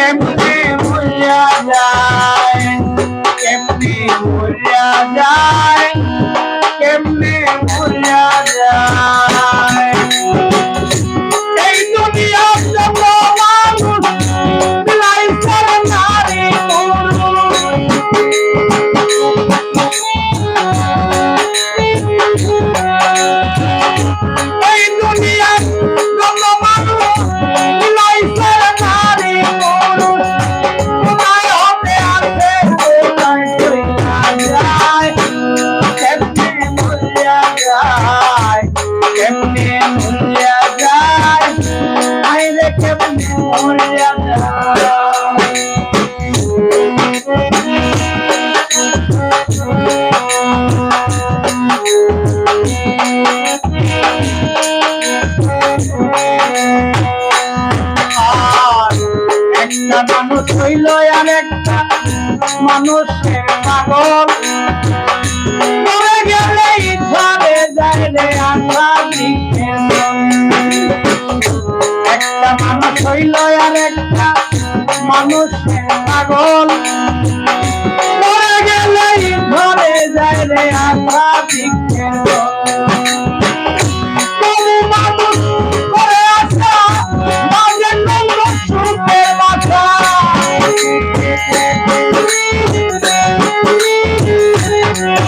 winner মানুষের পাগল। মরে গেলে ইচ্ছারে যায় রে আশা একটা মানুষ হইল আর একটা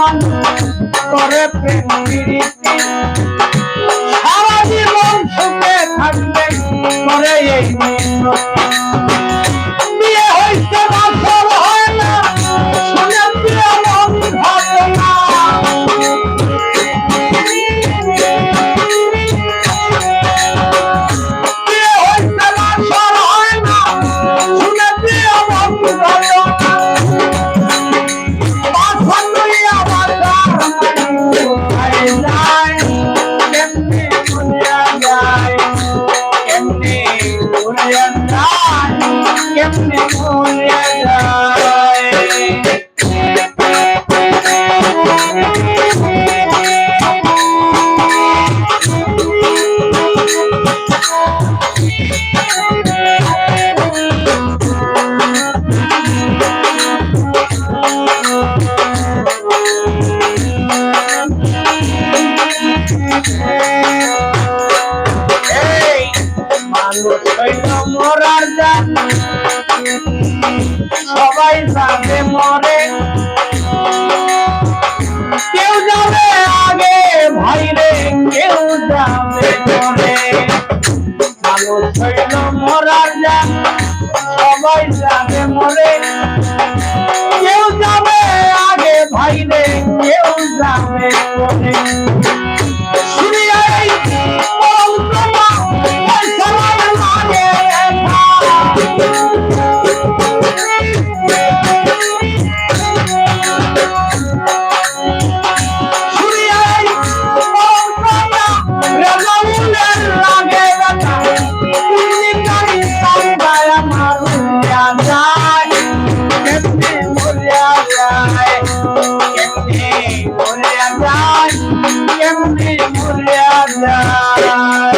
এখন করে প্রেম প্রীতি। সারা জীবন সুখে থাকবে করে এই মিনতি মরার যান সবাই সাথে মরে। কেউ যাবে আগে ভাইরে কেউ যাবে পরে মরার যান সবাই যাবে মরে কেউ যাবে আগে ভাইরে কেউ যাবে Allah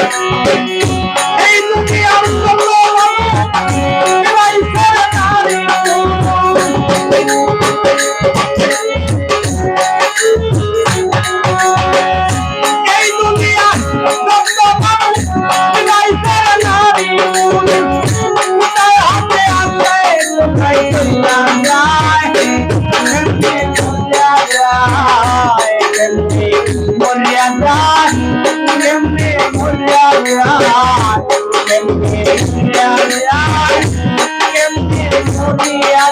কেমনে মরিয়া